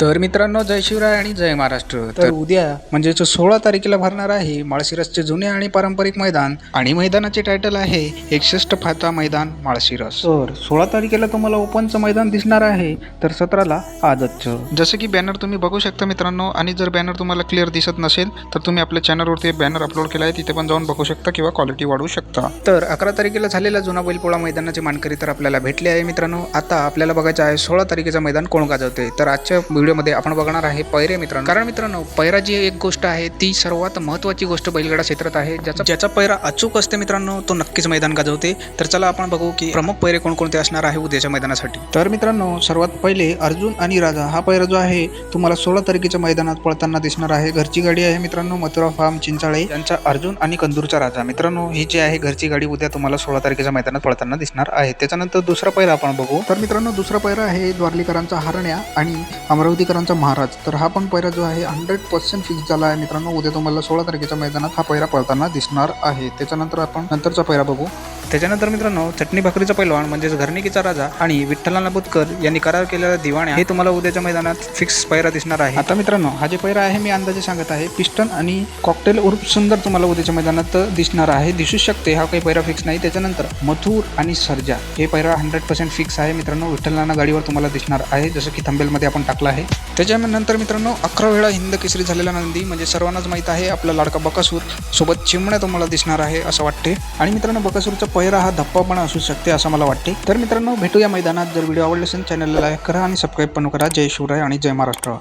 तर मित्रांनो जय शिवराय आणि जय महाराष्ट्र. तर उद्या म्हणजेच सोळा तारखेला भरणार आहे माळशिरसचे जुने आणि पारंपरिक मैदान आणि मैदानाचे टायटल आहे एकसष्ट फाता मैदान माळशिरस. तर सोळा तारखेला तुम्हाला ओपनचं मैदान दिसणार आहे तर सतराला आजचं. जसं की बॅनर तुम्ही बघू शकता मित्रांनो आणि जर बॅनर तुम्हाला क्लिअर दिसत नसेल तर तुम्ही आपल्या चॅनलवरती बॅनर अपलोड केला आहे तिथे पण जाऊन बघू शकता किंवा क्वालिटी वाढवू शकता. तर अकरा तारखेला झालेला जुना बैलपोळा मैदानाचे मानकरी तर आपल्याला भेटले आहे मित्रांनो. आता आपल्याला बघायचं आहे सोळा तारखेचं मैदान कोण गाजवते तर आजच्या व्हिडिओमध्ये आपण बघणार आहे पैरे मित्रांनो. कारण मित्रांनो पैरा जी एक गोष्ट आहे ती सर्वात महत्त्वाची गोष्ट बैलगाडा क्षेत्रात आहे ज्याचा ज्याचा पैरा अचूक असते मित्रांनो तो नक्कीच मैदान गाजवते. तर चला आपण बघू की प्रमुख पैरे कोणकोणते असणार आहे उद्याच्या मैदानासाठी. तर मित्रांनो सर्वात पहिले अर्जुन आणि राजा. हा पैरा जो आहे तुम्हाला सोळा तारखेच्या मैदानात पळताना दिसणार आहे. घरची गाडी आहे मित्रांनो मथुरा फार्म चिंचाळे. यांचा अर्जुन आणि कंदूरचा राजा. मित्रांनो ही जी आहे घरची गाडी उद्या तुम्हाला सोळा तारखेच्या मैदानात पळताना दिसणार आहे. त्याच्यानंतर दुसरा पैरा आपण बघू. तर मित्रांनो दुसरा पैरा आहे द्वारलीकरांचा हरण्या आणि मोदीकरांचा महाराज. तर हा पण पैरा जो आहे हंड्रेड पर्सेंट फिक्स झाला आहे मित्रांनो. उद्या तुम्हाला सोळा तारखेच्या मैदानात हा पैरा पळताना दिसणार आहे. त्याच्यानंतर आपण नंतरचा पैरा बघू. त्याच्यानंतर मित्रांनो चटणी भाकरीचा पैलवान म्हणजेच घरणिकीचा राजा आणि विठ्ठलाना बुतकर यांनी करार केलेला दिवाण्या हे तुम्हाला उद्याच्या मैदानात फिक्स पैरा दिसणार आहे. आता मित्रांनो हा जे पैरा आहे मी अंदाजे सांगत आहे पिस्टन आणि कॉकटेल उर्फ सुंदर तुम्हाला उद्याच्या मैदानात दिसणार आहे. दिसू शकते हा काही पैरा फिक्स नाही. त्याच्यानंतर मथुर आणि सर्जा हे पैरा हंड्रेड पर्सेंट फिक्स आहे. मित्रांनो विठ्ठलाना गाडीवर तुम्हाला दिसणार आहे जसं की थंबेलमध्ये आपण टाकलं आहे. त्याच्यानंतर मित्रांनो अकरा वेळा हिंद केसरी झालेला नंदी म्हणजे सर्वांनाच माहीत आहे आपला लाडका बकासूर सोबत चिमण्या तुम्हाला दिसणार आहे असं वाटते. आणि मित्रांनो बकासूरचा पहिरा हा धप्पा पण असू शकते असं मला वाटते. तर मित्रांनो भेटूया मैदानात. जर व्हिडिओ आवडले असेल चॅनलला लाईक करा आणि सबस्क्राईब पण करा. जय शिवराय आणि जय महाराष्ट्र.